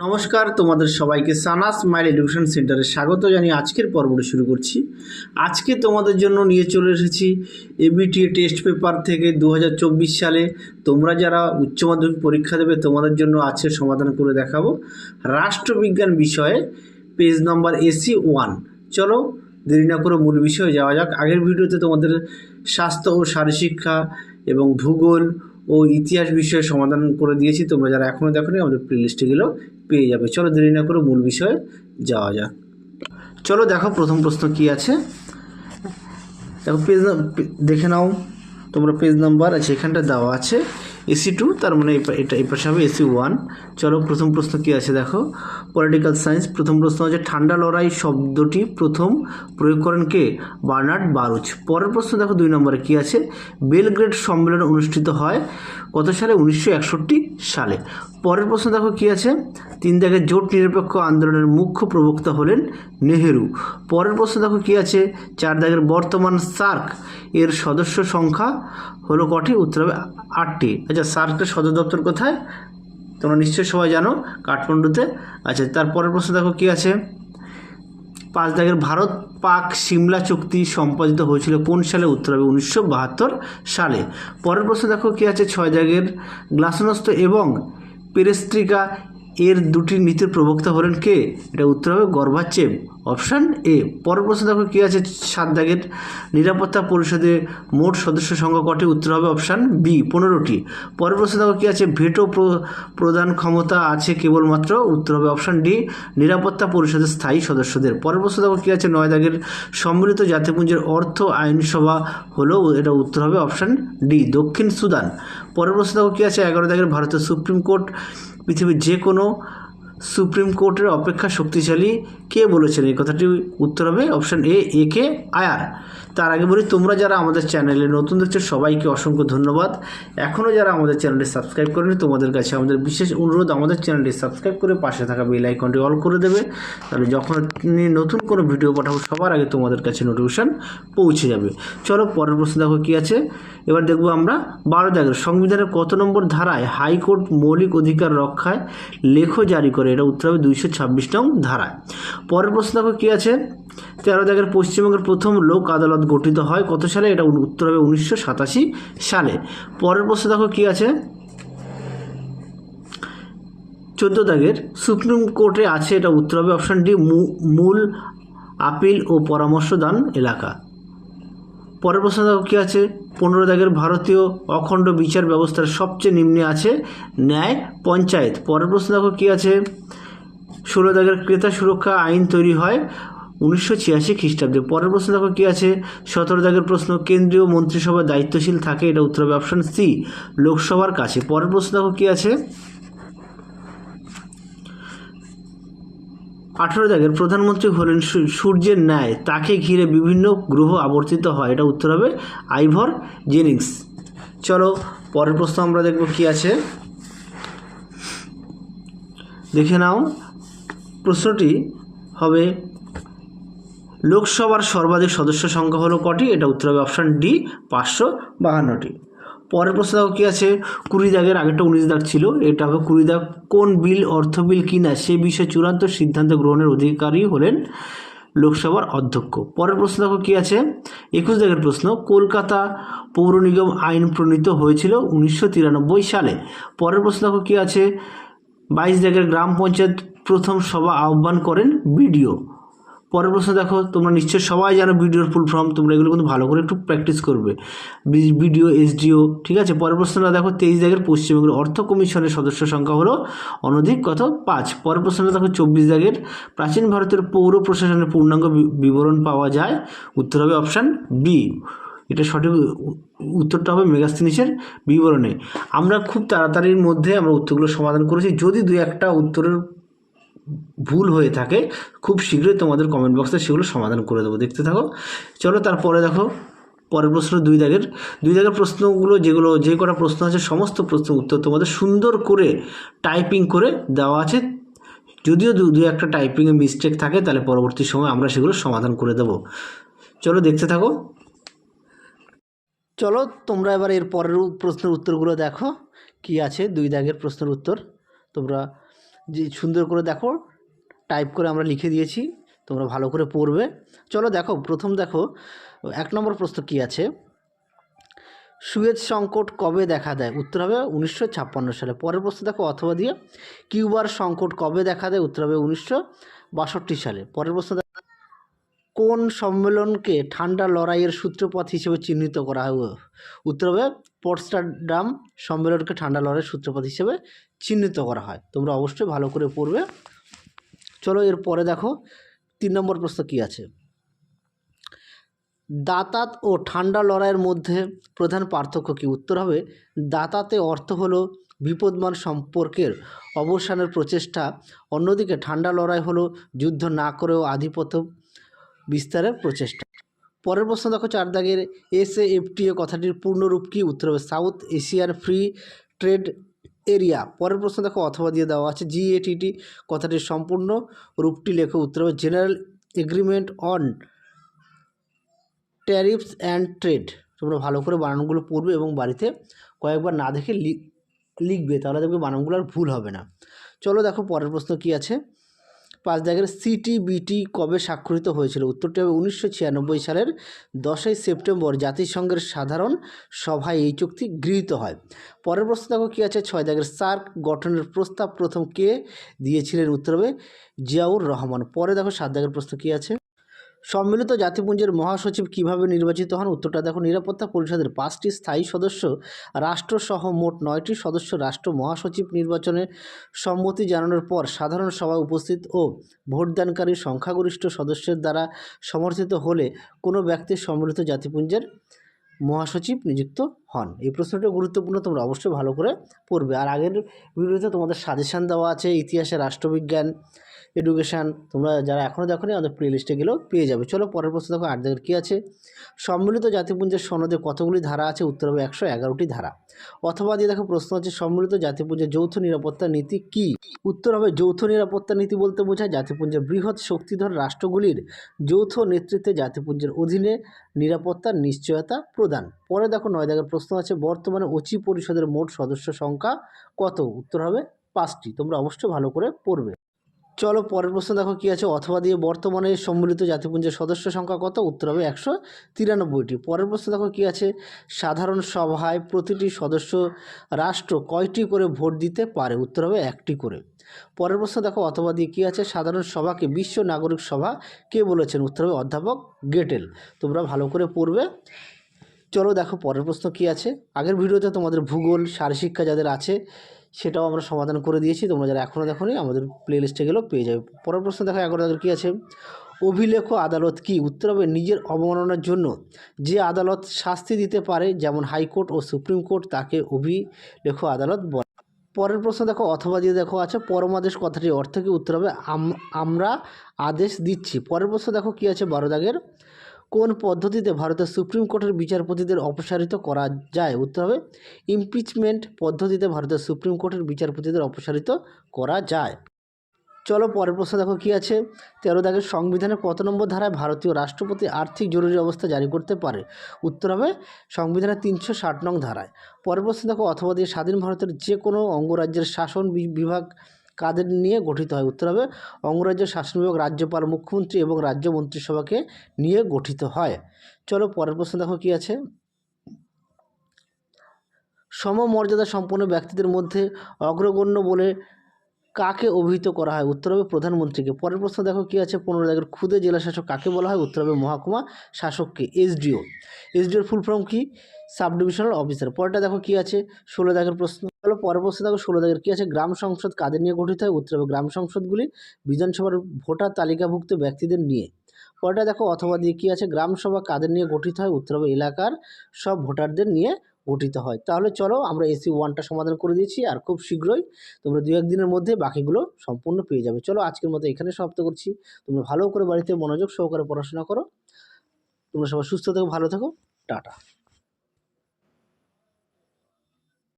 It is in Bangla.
নমস্কার, তোমাদের সবাইকে সানা স্মাইল এডুকেশন সেন্টারে স্বাগত জানিয়ে আজকের পর্বটি শুরু করছি। আজকে তোমাদের জন্য নিয়ে চলে এসেছি এবিটিএ টেস্ট পেপার থেকে দু হাজার চব্বিশ সালে। তোমরা যারা উচ্চ মাধ্যমিক পরীক্ষা দেবে, তোমাদের জন্য আজকে সমাধান করে দেখাবো রাষ্ট্রবিজ্ঞান বিষয়ে, পেজ নাম্বার এসি ওয়ান। চলো, দেরি না করে মূল বিষয়ে যাওয়া যাক। আগের ভিডিওতে তোমাদের স্বাস্থ্য ও শারীরশিক্ষা এবং ভূগোল ও ইতিহাস বিষয়ে সমাধান করে দিয়েছি। তোমরা যারা এখনও দেখোনি, আমাদের প্লেলিস্টে গেলেও পেয়ে যাবে। চলো দেরি না করে মূল বিষয়ে যাওয়া যাক। চলো দেখো প্রথম প্রশ্ন কি আছে। দেখো পেজ দেখে নাও। তোমরা পেজ নাম্বার আছে, এখানটা দেওয়া আছে। এসি টু তার মানে এটা এই পাশে হবে এসি ওয়ান চলো প্রথম প্রশ্ন কি আছে দেখো। পলিটিক্যাল সায়েন্স প্রথম প্রশ্ন হচ্ছে ঠান্ডা লড়াই শব্দটি প্রথম প্রয়োগ করেন কে? বার্নার্ড বারুচ। পরের প্রশ্ন দেখো দুই নম্বরে কি আছে। বেলগ্রেড সম্মেলন অনুষ্ঠিত হয় কত সালে? উনিশশো একষট্টি সালে। পরের প্রশ্ন দেখো কি আছে? তিন দাগের জোট নিরপেক্ষ আন্দোলনের মুখ্য প্রবক্তা হলেন নেহেরু। পরের প্রশ্ন দেখো কি আছে? চার দাগের বর্তমান সার্ক এর সদস্য সংখ্যা হলো কটি? উত্তর হবে আটটি। আচ্ছা সার্কের সদর দপ্তর কোথায়? তোমরা নিশ্চয়ই সবাই জানো, কাঠমান্ডুতে। আচ্ছা তারপরের প্রশ্ন দেখো কি আছে? পাঁচ দাগের ভারত পাক সিমলা চুক্তি সম্পাদিত হয়েছিল কোন সালে? উত্তর হবে উনিশশো বাহাত্তর সালে। পরের প্রশ্ন দেখো কি আছে ছয় দাগের গ্লাসনস্থ এবং পেরেস্ত্রিকা এর দুটি নীতির প্রবক্তা হলেন কে? এটা উত্তর হবে গর্ভাচেব অপশান এ, পরের প্রশ্ন দেখো কী আছে সাত দাগের। নিরাপত্তা পরিষদে মোট সদস্য সংখ্যা কটি? উত্তর হবে অপশান বি, পনেরোটি। পরের প্রশ্ন দেখো কী আছে, ভেটো প্র- প্রদান ক্ষমতা আছে কেবলমাত্র? উত্তর হবে অপশান ডি, নিরাপত্তা পরিষদের স্থায়ী সদস্যদের। পরের প্রশ্ন দেখো কী আছে, নয় দাগের সম্মিলিত জাতিপুঞ্জের অর্থ আইনসভা হলো, এটা উত্তর হবে অপশান ডি, দক্ষিণ সুদান। পরের প্রশ্ন দেখো কী আছে, এগারো দাগের ভারতের সুপ্রিম কোর্ট পৃথিবীর যে কোনো সুপ্রিম কোর্টের অপেক্ষা শক্তিশালী কে বলেছেন? এই কথাটি উত্তর হবে অপশান এ এ কে আয়ার তার আগে বলি, তোমরা যারা আমাদের চ্যানেলে নতুন দেখছ, সবাইকে অসংখ্য ধন্যবাদ। এখনও যারা আমাদের চ্যানেলটি সাবস্ক্রাইব করেনি, তোমাদের কাছে আমাদের বিশেষ অনুরোধ, আমাদের চ্যানেলটি সাবস্ক্রাইব করে পাশে থাকা বেল আইকনটি অল করে দেবে। তাহলে যখন নতুন কোনো ভিডিও পাঠাবো, সবার আগে তোমাদের কাছে নোটিফিকেশান পৌঁছে যাবে। চলো, পরের প্রশ্ন দেখো কী আছে? এবার দেখব আমরা, বারো দাগের সংবিধানের কত নম্বর ধারায় হাইকোর্ট মৌলিক অধিকার রক্ষায় লেখ জারি করে, এটা উত্তর হবে দুইশো ছাব্বিশ নং ধারায়। পরের প্রশ্ন দেখো কী আছে? তেরো দাগের পশ্চিমবঙ্গের প্রথম লোক আদালত গঠিত হয় কত সালে? এটা উত্তর হবে উনিশশো সাতাশি সালে। পরের প্রশ্ন দেখো কী আছে? চোদ্দ দাগের সুপ্রিম কোর্টে আছে, এটা উত্তর হবে অপশান ডি মূল আপিল ও পরামর্শদান এলাকা। পরের প্রশ্ন দেখো কী আছে? পনেরো দাগের ভারতীয় অখণ্ড বিচার ব্যবস্থার সবচেয়ে নিম্নে আছে ন্যায় পঞ্চায়েত। পরের প্রশ্ন দেখো কী আছে? ষোলো দাগের ক্রেতা সুরক্ষা আইন তৈরি হয় উনিশশো ছিয়াশি খ্রিস্টাব্দে। পরের প্রশ্ন দেখো কী আছে? সতেরো দাগের প্রশ্ন, কেন্দ্রীয় মন্ত্রিসভা দায়িত্বশীল থাকে এটা উত্তর হবে অপশান সি, লোকসভার কাছে। পরের প্রশ্ন দেখো কী আছে? আঠেরো দাগের প্রধানমন্ত্রী হলেন সূর্যের ন্যায়, তাকে ঘিরে বিভিন্ন গ্রহ আবর্তিত হয়, এটা উত্তর হবে আইভর জেনিংস। চলো, পরের প্রশ্ন আমরা দেখব কি আছে। দেখে নাও। প্রশ্নটি হবে, লোকসভার সর্বাধিক সদস্য সংখ্যা হলো কটি? এটা উত্তর হবে অপশান ডি পাঁচশো বাহান্নটি। পরের প্রশ্ন দেখো কী আছে? কুড়ি দাগের আগেরটা উনিশ দাগ ছিল, এটা হবে কুড়ি দাগ। কোন বিল, অর্থ বিল কিনা সে বিষয়ে চূড়ান্ত সিদ্ধান্ত গ্রহণের অধিকারী হলেন লোকসভার অধ্যক্ষ। পরের প্রশ্ন দেখো কী আছে? একুশ দাগের প্রশ্ন, কলকাতা পৌর নিগম আইন প্রণীত হয়েছিল উনিশশো তিরানব্বই সালে। পরের প্রশ্ন দেখো কী আছে? বাইশ দাগের গ্রাম পঞ্চায়েত প্রথম সভা আহ্বান করেন বিডিও। পরের প্রশ্ন দেখো, তোমরা নিশ্চয়ই সবাই জানো বিডিওর ফুল ফর্ম তোমরা এগুলো কিন্তু ভালো করে একটু প্র্যাকটিস করবে। বিডিও, এসডিও, ঠিক আছে? পরের প্রশ্নটা দেখো, তেইশ দাগের পশ্চিমবঙ্গের অর্থ কমিশনের সদস্য সংখ্যা হলো অনধিক কত? পাঁচ। পরের প্রশ্নটা দেখো, চব্বিশ দাগের প্রাচীন ভারতের পৌর প্রশাসনের পূর্ণাঙ্গ বিবরণ পাওয়া যায়। উত্তর হবে অপশান বি এটা সঠিক উত্তরটা হবে মেগাস্তিনিসের বিবরণে। আমরা খুব তাড়াতাড়ির মধ্যে আমরা উত্তরগুলো সমাধান করেছি। যদি দু একটা উত্তরের ভুল হয়ে থাকে, খুব শীঘ্রই তোমাদের কমেন্ট বক্সে সেগুলো সমাধান করে দেবো, দেখতে থাকো। চলো তারপরে দেখো, পরের প্রশ্ন দুই দাগের। দুই দাগের প্রশ্নগুলো যেগুলো, যে কটা প্রশ্ন আছে, সমস্ত প্রশ্ন উত্তর তোমাদের সুন্দর করে টাইপিং করে দেওয়া আছে। যদিও দু দু একটা টাইপিংয়ে মিস্টেক থাকে, তাহলে পরবর্তী সময় আমরা সেগুলো সমাধান করে দেবো। চলো দেখতে থাকো। চলো তোমরা এবার এর পরের প্রশ্নের উত্তরগুলো দেখো, কি আছে দুই দাগের প্রশ্নের উত্তর। তোমরা যে সুন্দর করে দেখো টাইপ করে আমরা লিখে দিয়েছি, তোমরা ভালো করে পড়বে। চলো দেখো, প্রথম দেখো, এক নম্বর প্রশ্ন কী আছে? সুয়েজ সংকট কবে দেখা দেয়? উত্তর হবে উনিশশো ছাপ্পান্ন সালে। পরের প্রশ্ন দেখো, অথবা দিয়ে, কিউবার সংকট কবে দেখা দেয়? উত্তর হবে উনিশশো বাষট্টি সালে। পরের প্রশ্ন কোন সম্মেলনকে ঠান্ডা লড়াইয়ের সূত্রপথ হিসেবে চিহ্নিত করা হবে উত্তর হবে পোটসডাম সম্মেলনকে ঠান্ডা লড়াইয়ের সূত্রপথ হিসেবে চিহ্নিত করা হয়। তোমরা অবশ্যই ভালো করে পড়বে। চলো এর পরে দেখো, তিন নম্বর প্রশ্ন কী আছে? দাতাত ও ঠান্ডা লড়াইয়ের মধ্যে প্রধান পার্থক্য কী? উত্তর হবে, দাতাতে অর্থ হলো বিপদমান সম্পর্কের অবসানের প্রচেষ্টা, অন্যদিকে ঠান্ডা লড়াই হলো যুদ্ধ না করেও আধিপত্য বিস্তারের প্রচেষ্টা। পরের প্রশ্ন দেখো চার দাগের এস এফটিএ কথাটির পূর্ণরূপ কী? উত্তর হবে, সাউথ এশিয়ার ফ্রি ট্রেড এরিয়া। পরের প্রশ্ন দেখো, অথবা দিয়ে দেওয়া আছে। জিএটিটি কথাটির সম্পূর্ণ রূপটি লেখো। উত্তর হবে general agreement on tariffs and trade তোমরা ভালো করে বানানগুলো পড়বে এবং বাড়িতে কয়েকবার না দেখে লিখবে, তাহলে দেখবে বানানগুলো আর ভুল হবে না। চলো দেখো, পরের প্রশ্ন কী আছে? পাঁচ দাগের সিটিবিটি কবে স্বাক্ষরিত হয়েছিল? উত্তরটি হবে উনিশশো ছিয়ানব্বই সালের দশই সেপ্টেম্বর। জাতিসংঘের সাধারণ সভায় এই চুক্তি গৃহীত হয়। পরের প্রশ্ন দেখো কী আছে? ছয় দাগের সার্ক গঠনের প্রস্তাব প্রথম কে দিয়েছিলেন? উত্তর হবে জিয়াউর রহমান। পরে দেখো সাত দাগের প্রশ্ন কী আছে? সম্মিলিত জাতিপুঞ্জের মহাসচিব কীভাবে নির্বাচিত হন? উত্তরটা দেখো, নিরাপত্তা পরিষদের পাঁচটি স্থায়ী সদস্য রাষ্ট্রসহ মোট নয়টি সদস্য রাষ্ট্র মহাসচিব নির্বাচনে সম্মতি জানানোর পর সাধারণ সভা উপস্থিত ও ভোটদানকারী সংখ্যাগরিষ্ঠ সদস্যের দ্বারা সমর্থিত হলে কোনো ব্যক্তি সম্মিলিত জাতিপুঞ্জের মহাসচিব নিযুক্ত হন। এই প্রশ্নটা গুরুত্বপূর্ণ, তোমরা অবশ্যই ভালো করে পড়বে। আর আগের ভিডিওতে তোমাদের সাজেশান দেওয়া আছে ইতিহাসে রাষ্ট্রবিজ্ঞান, এডুকেশান, তোমরা যারা এখনও দেখো আমাদের প্লে লিস্টে গেলেও পেয়ে যাবে। চলো পরের প্রশ্ন দেখো, আট দাগের কী আছে? সম্মিলিত জাতিপুঞ্জের সনদে কতগুলি ধারা আছে? উত্তর হবে একশো এগারোটি ধারা। অথবা দিয়ে দেখো প্রশ্ন হচ্ছে সম্মিলিত জাতিপুঞ্জের যৌথ নিরাপত্তা নীতি কি? উত্তর হবে যৌথ নিরাপত্তা নীতি বলতে বোঝায় জাতিপুঞ্জের বৃহৎ শক্তিধর রাষ্ট্রগুলির যৌথ নেতৃত্বে জাতিপুঞ্জের অধীনে নিরাপত্তার নিশ্চয়তা প্রদান। পরে দেখো নয় দাগের প্রশ্ন আছে, বর্তমানে অচি পরিষদের মোট সদস্য সংখ্যা কত? উত্তর হবে পাঁচটি। তোমরা অবশ্যই ভালো করে পড়বে। চলো পরের প্রশ্ন দেখো কী আছে। অথবা দিয়ে বর্তমানে সম্মিলিত জাতিপুঞ্জের সদস্য সংখ্যা কত? উত্তর হবে একশো তিরানব্বইটি। পরের প্রশ্ন দেখো কী আছে। সাধারণ সভায় প্রতিটি সদস্য রাষ্ট্র কয়টি করে ভোট দিতে পারে? উত্তর হবে একটি করে। পরের প্রশ্ন দেখো, অথবা দিয়ে কী আছে? সাধারণ সভাকে বিশ্ব নাগরিক সভা কে বলেছেন? উত্তর হবে অধ্যাপক গেটেল। তোমরা ভালো করে পড়বে। চলো দেখো পরের প্রশ্ন কী আছে। আগের ভিডিওতে তোমাদের ভূগোল শারীরশিক্ষা যাদের আছে সেটাও আমরা সমাধান করে দিয়েছি। তোমরা যারা এখনও দেখোনি, আমাদের প্লে লিস্টে গেলেও পেয়ে যাবে। পরের প্রশ্ন দেখো, এগারো তাদের কী আছে? অভিলেখ আদালত কি? উত্তর হবে, নিজের অবমাননার জন্য। যে আদালত শাস্তি দিতে পারে, যেমন হাইকোর্ট ও সুপ্রিম কোর্ট, তাকে অভিলেখ আদালত বলে পরের প্রশ্ন দেখো, অথবা দিয়ে দেখো আছে, পরমাদেশ কথাটি অর্থ কি? উত্তর হবে, আম- আমরা আদেশ দিচ্ছি। পরের প্রশ্ন দেখো, কি আছে? বারো দাগের। কোন পদ্ধতিতে ভারতের সুপ্রিম কোর্টের বিচারপতিদের অপসারিত করা যায়? উত্তর হবে ইমপিচমেন্ট পদ্ধতিতে ভারতের সুপ্রিম কোর্টের বিচারপতিদের অপসারিত করা যায়। চলো পরের প্রশ্ন দেখো কি আছে। তেরো দাগের সংবিধানের কত নম্বর ধারায় ভারতীয় রাষ্ট্রপতি আর্থিক জরুরি অবস্থা জারি করতে পারে? উত্তর হবে, সংবিধানের তিনশো ষাট নং ধারায়। পরের প্রশ্ন দেখো, অথবা দিয়ে স্বাধীন ভারতের যে কোনো অঙ্গরাজ্যের শাসন বিভাগ কাদের নিয়ে গঠিত হয়? উত্তর হবে অঙ্গরাজ্যের শাসন বিভাগ, রাজ্যপাল, মুখ্যমন্ত্রী এবং রাজ্য মন্ত্রিসভাকে নিয়ে গঠিত হয়। চলো পরের প্রশ্ন দেখো কি আছে। সমমর্যাদা সম্পন্ন ব্যক্তিদের মধ্যে অগ্রগণ্য বলে কাকে অভিহিত করা হয়? উত্তর হবে, প্রধানমন্ত্রীকে। পরের প্রশ্ন দেখো কি আছে, পনেরো দাগের ক্ষুদে জেলা শাসক কাকে বলা হয়? উত্তর হবে, মহাকুমা শাসককে। এসডিও। এসডিওর ফুল ফর্ম কি? Sub divisional officer. পরেরটা দেখো কি আছে, ষোলো দাগের প্রশ্ন। পরের প্রশ্ন দেখো ষোলো দাগের কী আছে? গ্রাম সংসদ কাদের নিয়ে গঠিত হয়? উত্তর গ্রাম সংসদগুলি বিধানসভার ভোটার তালিকাভুক্ত ব্যক্তিদের নিয়ে। পরেরটা দেখো অথবা দিয়ে কী আছে? গ্রাম সভা কাদের নিয়ে গঠিত হয়? উত্তর এলাকার সব ভোটারদের নিয়ে গঠিত হয়। তাহলে চলো আমরা এসি ওয়ানটা সমাধান করে দিয়েছি আর খুব শীঘ্রই তোমরা দু একদিনের মধ্যে বাকিগুলো সম্পূর্ণ পেয়ে যাবে। চলো আজকের মতো এখানে সমাপ্ত করছি। তোমরা ভালো করে বাড়িতে মনোযোগ সহকারে পড়াশোনা করো। তোমরা সবাই সুস্থ থেকো, ভালো থেকো। টাটা।